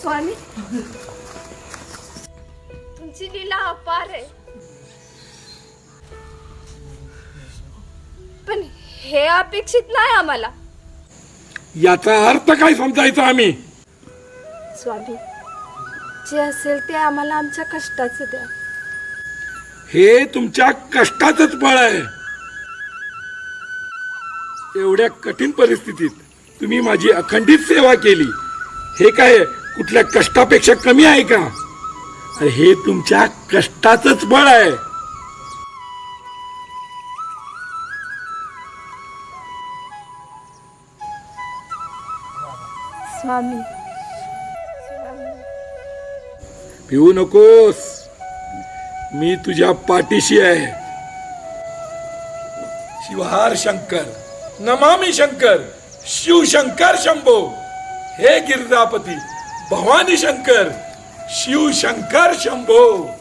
स्वामी. तुमची लीला अपार आहे. पण हे अपेक्षित नाही आम्हाला. याचा अर्थ काय समजायचा आम्ही? स्वामी जे असेल ते आम्हाला आमच्या कष्टाचं द्या. हे तुमच्या कष्टाचंच फळ आहे. एवढ्या कठीण परिस्थितीत तुम्ही माझी अखंडित सेवा केली. हे काय? कुठल्या कष्टापेक्षा कमी आहे का? अरे हे तुमच्या कष्टाचंच बळ आहे. स्वामी. भिवू नकोस. मी तुझ्या पाठीशी आहे. शिवहार शंकर नमामि शंकर शिवशंकर शंभो. हे गिरजापती भवानी शंकर शिवशंकर शंभो.